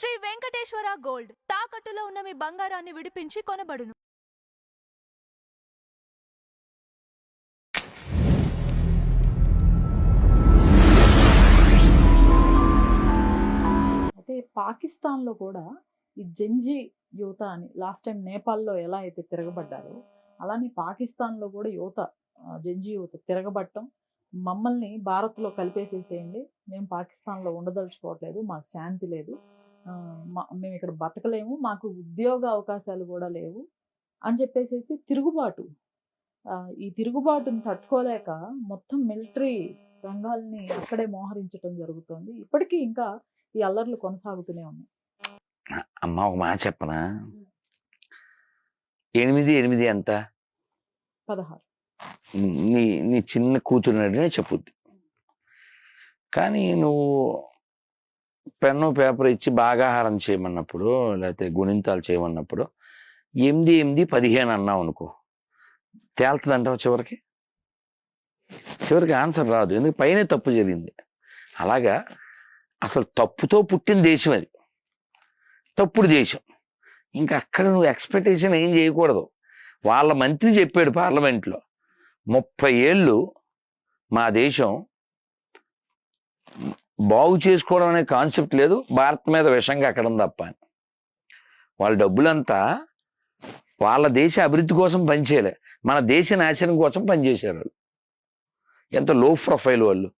Shri Venkateswara gold. తాకట్టులో ఉన్న మీ బంగారాన్ని విడిపించి కొనబడును. అయితే పాకిస్తాన్లో కూడా ఈ జంజీ యువత అని లాస్ట్ టైం నేపాల్లో ఎలా అయితే తిరగబడ్డారో అలానే పాకిస్తాన్లో కూడా యువత జంజి జంజీ యువత తిరగబట్టం. మమ్మల్ని భారత్లో కలిపేసేసేయండి. మేము పాకిస్తాన్లో ఉండదలుచుకోవట్లేదు. మాకు శాంతి లేదు. మేము ఇక్కడ బతకలేము మాకు ఉద్యోగ అవకాశాలు కూడా లేవు అని చెప్పేసేసి తిరుగుబాటు. ఈ తిరుగుబాటును తట్టుకోలేక మొత్తం మిలిటరీ రంగాల్ని అక్కడే మోహరించడం జరుగుతోంది. ఇప్పటికీ ఇంకా ఈ అల్లర్లు కొనసాగుతూనే ఉన్నాయి. అమ్మ ఒక మాట చెప్పనా? ఎనిమిది ఎనిమిది ఎంత? పదహారు. నీ నీ చిన్న కూతురునడినే చెప్పుద్ది. కానీ నువ్వు పెన్ను పేపర్ ఇచ్చి భాగాహారం చేయమన్నప్పుడు లేకపోతే గుణింతాలు చేయమన్నప్పుడు ఎనిమిది ఎనిమిది పదిహేను అన్నావు అనుకో తేలుతుంది అంటావు చివరికి? చివరికి ఆన్సర్ రాదు ఎందుకు? పైన తప్పు జరిగింది. అలాగా అసలు తప్పుతో పుట్టిన దేశం అది. తప్పుడు దేశం. ఇంకా అక్కడ నువ్వు ఎక్స్పెక్టేషన్ ఏం చేయకూడదు. వాళ్ళ మంత్రి చెప్పాడు పార్లమెంట్లో ముప్పై ఏళ్ళు మా దేశం బాగు చేసుకోవడం అనే కాన్సెప్ట్ లేదు. భారత్ మీద విషంగా అక్కడ ఉంది తప్ప అని. వాళ్ళ డబ్బులంతా వాళ్ళ దేశ అభివృద్ధి కోసం పనిచేయలే. మన దేశ నాశనం కోసం పనిచేశారు వాళ్ళు. ఎంత లో ప్రొఫైల్ వాళ్ళు.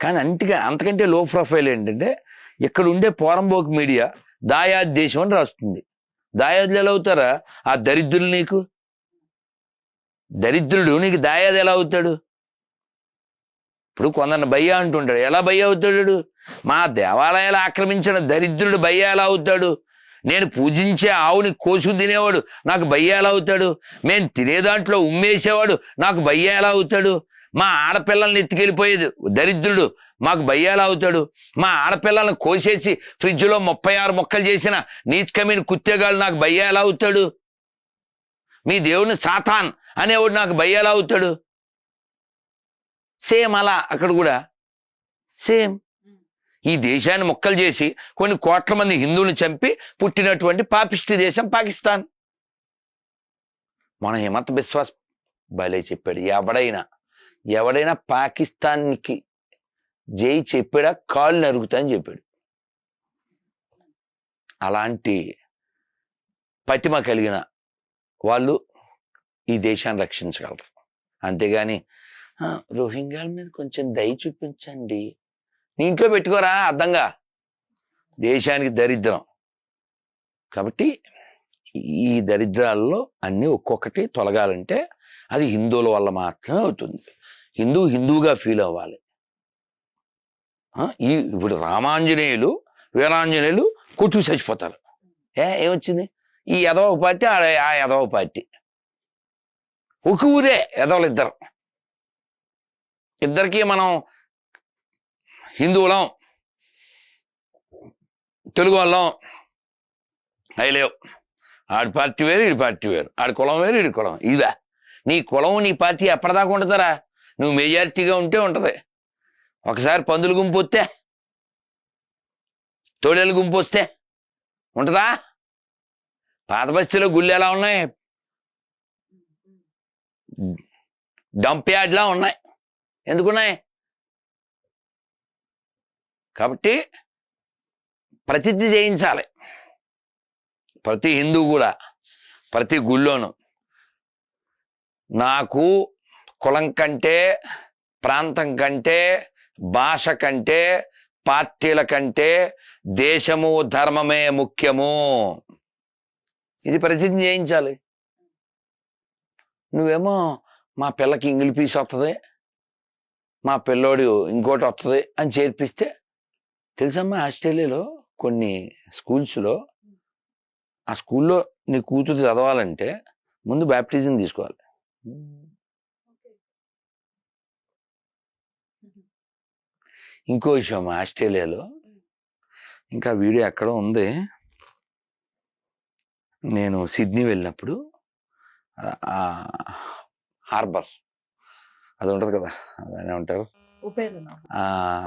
కానీ అంతగా అంతకంటే లో ప్రొఫైల్ ఏంటంటే ఇక్కడ ఉండే పోరంబోక్ మీడియా దాయాద్ దేశం అని రాస్తుంది. దాయాదులు ఎలా అవుతారా? ఆ దరిద్రులు నీకు? దరిద్రుడు నీకు దాయాది ఎలా అవుతాడు? ఇప్పుడు కొందరిని భయ్య అంటుంటాడు ఎలా భయ్య అవుతాడు? మా దేవాలయాలు ఆక్రమించిన దరిద్రుడు భయ్య ఎలా అవుతాడు? నేను పూజించే ఆవుని కోసు తినేవాడు నాకు భయ్య ఎలా అవుతాడు? మేము తినే దాంట్లో ఉమ్మేసేవాడు నాకు భయ్య ఎలా అవుతాడు? మా ఆడపిల్లల్ని ఎత్తుకెళ్ళిపోయేది దరిద్రుడు మాకు భయ్య అవుతాడు? మా ఆడపిల్లల్ని కోసేసి ఫ్రిడ్జ్లో ముప్పై ఆరు మొక్కలు చేసిన నీచ్ కుత్తేగాడు నాకు భయ్య ఎలా అవుతాడు? మీ దేవుని సాతాన్ అనేవాడు నాకు భయ్య అవుతాడు? సేమ్ అలా అక్కడ కూడా. సేమ్. ఈ దేశాన్ని మొక్కలు చేసి కొన్ని కోట్ల మంది హిందువులను చంపి పుట్టినటువంటి పాపిష్టి దేశం పాకిస్తాన్. మన హిమంత బిశ్వాస్ భలే చెప్పాడు. ఎవడైనా ఎవడైనా పాకిస్తాన్కి జై చెప్పాడా కాళ్ళు నరుగుతా అని చెప్పాడు. అలాంటి పటిమ కలిగిన వాళ్ళు ఈ దేశాన్ని రక్షించగలరు. అంతేగాని రోహింగ్యాల మీద కొంచెం దయ చూపించండి. నీ ఇంట్లో పెట్టుకోరా అర్థంగా దేశానికి దరిద్రం. కాబట్టి ఈ దరిద్రాల్లో అన్నీ ఒక్కొక్కటి తొలగాలంటే అది హిందువుల వల్ల మాత్రమే అవుతుంది. హిందూ హిందువుగా ఫీల్ అవ్వాలి. ఈ ఇప్పుడు రామాంజనేయులు వీరాంజనేయులు కొట్టు చచ్చిపోతారు. ఏ ఏమొచ్చింది? ఈ ఎదవ పార్టీ ఆ ఎదవ పార్టీ. ఒక ఊరే ఎదవలు ఇద్దరు ఇద్దరికి మనం హిందువులం తెలుగు వాళ్ళం అవి ఆడి పార్టీ వేరు ఈడి పార్టీ వేరు. ఆడి కులం వేరు ఈడి కులం. ఇదా నీ కులం నీ పార్టీ ఎప్పటిదాకా ఉంటుందరా? నువ్వు మెజారిటీగా ఉంటే ఉంటది. ఒకసారి పందులు గుంపు వస్తే తోడేళ్ళ గుంపు వస్తే ఉంటుందా? పాత బస్తీలో గుళ్ళు ఎలా ఉన్నాయి? డంప్ యార్డ్లా ఉన్నాయి. ఎందుకున్నాయి? కాబట్టి ప్రతిజ్ఞ చేయించాలి. ప్రతి హిందూ కూడా ప్రతి గుళ్ళోనూ. నాకు కులం కంటే ప్రాంతం కంటే భాష కంటే పార్టీల కంటే దేశము ధర్మమే ముఖ్యము. ఇది ప్రతిజ్ఞ చేయించాలి. నువ్వేమో మా పిల్లకి ఇంగిలి పీస్ వస్తుంది మా పిల్లోడు ఇంకోటి వస్తుంది అని చేర్పిస్తే తెలుసమ్మా ఆస్ట్రేలియాలో కొన్ని స్కూల్స్లో ఆ స్కూల్లో నీ కూతురు చదవాలంటే ముందు బ్యాప్టిజం తీసుకోవాలి. ఇంకో విషయం ఆస్ట్రేలియాలో ఇంకా వీడియో ఎక్కడ ఉంది. నేను సిడ్నీ వెళ్ళినప్పుడు హార్బర్ అది ఉంటది కదా అదే ఉంటారు.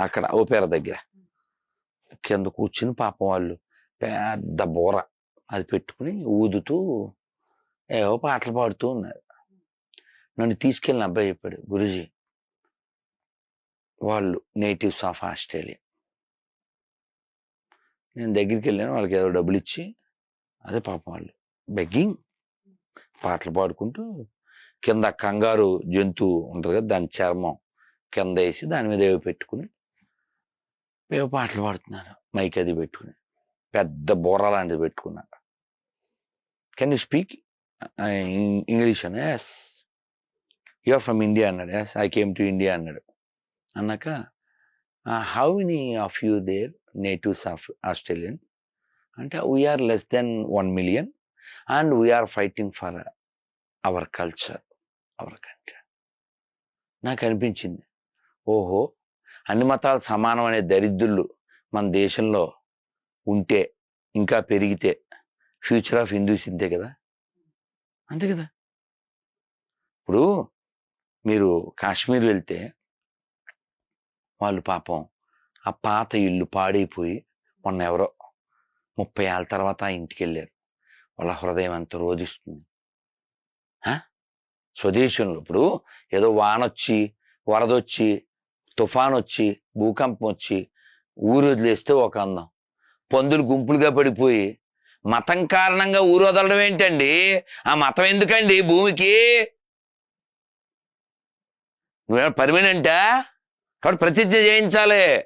అక్కడ ఓపేర దగ్గర. కింద కూర్చుని పాపం వాళ్ళు పెద్ద బోర అది పెట్టుకుని ఊదుతూ ఏవో పాటలు పాడుతూ ఉన్నారు. నన్ను తీసుకెళ్ళిన అబ్బాయి చెప్పాడు గురుజీ వాళ్ళు నేటివ్స్ ఆఫ్ ఆస్ట్రేలియా. నేను దగ్గరికి వెళ్ళాను వాళ్ళకి ఏదో డబ్బులు ఇచ్చి అదే పాపం వాళ్ళు బెగ్గింగ్ పాటలు పాడుకుంటూ కింద కంగారు జంతువు ఉంటుంది కదా దాని చర్మం కింద వేసి దాని మీద ఏవో పెట్టుకుని ఏవో పాటలు పాడుతున్నారు. మైక్ అది పెట్టుకుని. పెద్ద బొర్ర లాంటిది పెట్టుకున్నారు కెన్ యూ స్పీక్ ఇంగ్లీష్ అని yes you are from India అన్నాడు. Yes I came to India అన్నాడు. అన్నాక how many of you there natives of Australian అంటే we are less than one million and we are fighting for our culture అవరకంట నాకు అనిపించింది ఓహో! అన్ని మతాలు సమానం అనే దరిద్రులు మన దేశంలో ఉంటే ఇంకా పెరిగితే ఫ్యూచర్ ఆఫ్ హిందూస్ ఇంతే కదా? అంతే కదా? ఇప్పుడు మీరు కాశ్మీర్ వెళ్తే వాళ్ళు పాపం ఆ పాత ఇల్లు పాడైపోయి మొన్న ఎవరో ముప్పై ఏళ్ళ తర్వాత ఇంటికి వెళ్ళారు వాళ్ళ హృదయం అంత రోధిస్తుంది. స్వదేశంలో ఇప్పుడు ఏదో వానొచ్చి వరదొచ్చి తుఫాన్ వచ్చి భూకంపం వచ్చి ఊరు వదిలేస్తే ఒక అందం. పందులు గుంపులుగా పడిపోయి మతం కారణంగా ఊరు వదలడం ఏంటండి? ఆ మతం ఎందుకండి? భూమికి నువ్వేమో పర్మనెంటా? కాబట్టి ప్రతిజ్ఞ చేయించాలి.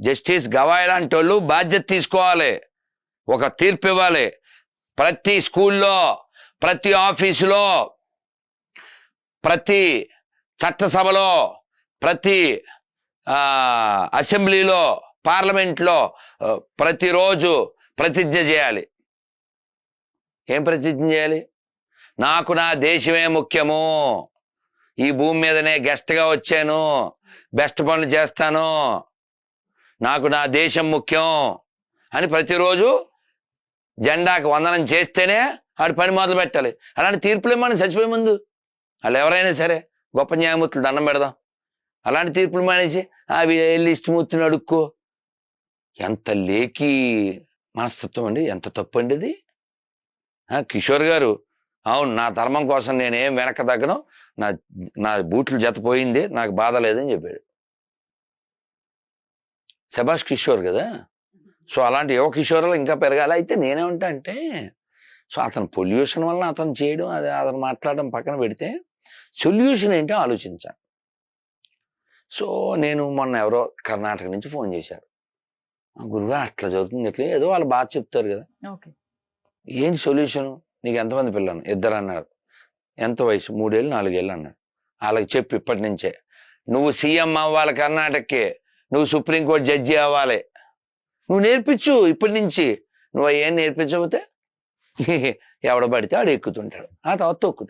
జస్టిస్ గవాయ్ లాంటి వాళ్ళు బాధ్యత తీసుకోవాలి. ఒక తీర్పు ఇవ్వాలి ప్రతి స్కూల్లో ప్రతి ఆఫీసులో ప్రతి చట్టసభలో ప్రతి అసెంబ్లీలో పార్లమెంట్లో ప్రతిరోజు ప్రతిజ్ఞ చేయాలి. ఏం ప్రతిజ్ఞ చేయాలి? నాకు నా దేశమే ముఖ్యము. ఈ భూమి మీదనే గెస్ట్గా వచ్చాను. బెస్ట్ పనులు చేస్తాను. నాకు నా దేశం ముఖ్యం అని ప్రతిరోజు జెండాకు వందనం చేస్తేనే ఆడు పని మొదలు పెట్టాలి అలాంటి తీర్పులు ఇమ్మని చచ్చిపోయే ముందు? వాళ్ళు ఎవరైనా సరే గొప్ప న్యాయమూర్తులు దండం పెడదాం. అలాంటి తీర్పులు మానేసి అవి వెళ్ళి ఇష్టమూర్తిని అడుక్కో. ఎంత లేకి మనస్తత్వం అండి ఎంత తప్పు అండి ఇది ఆ, కిషోర్ గారు అవును నా ధర్మం కోసం నేనేం వెనక తగ్గను నా నా బూట్లు జతపోయింది నాకు బాధ లేదని చెప్పాడు. శభాష్ కిషోర్ కదా? సో అలాంటి యువ కిషోర్లు ఇంకా పెరగాలి. అయితే నేనేమంటా అంటే సో అతను పొల్యూషన్ వల్ల అతను చేయడం అది అతను మాట్లాడడం పక్కన పెడితే సొల్యూషన్ ఏంటో ఆలోచించాను సో నేను మొన్న ఎవరో కర్ణాటక నుంచి ఫోన్ చేశారు. "ఆ గురుగారు అట్లా జరుగుతుంది ఎట్లా ఏదో వాళ్ళు బాగా చెప్తారు కదా. ఓకే. ఏంటి సొల్యూషన్? నీకు ఎంతమంది పిల్లలు? ఇద్దరు అన్నారు ఎంత వయసు? మూడేళ్ళు నాలుగేళ్ళు అన్నాడు. వాళ్ళకి చెప్పు ఇప్పటి నుంచే. నువ్వు సీఎం అవ్వాలి కర్ణాటకకి. నువ్వు సుప్రీంకోర్టు జడ్జి అవ్వాలి. నువ్వు నేర్పించు ఇప్పటి నుంచి. నువ్వు ఏం నేర్పించకపోతే ఎవడ పడితే ఆడు ఎక్కుతుంటాడు ఆ తర్వాత తొక్కుతాడు.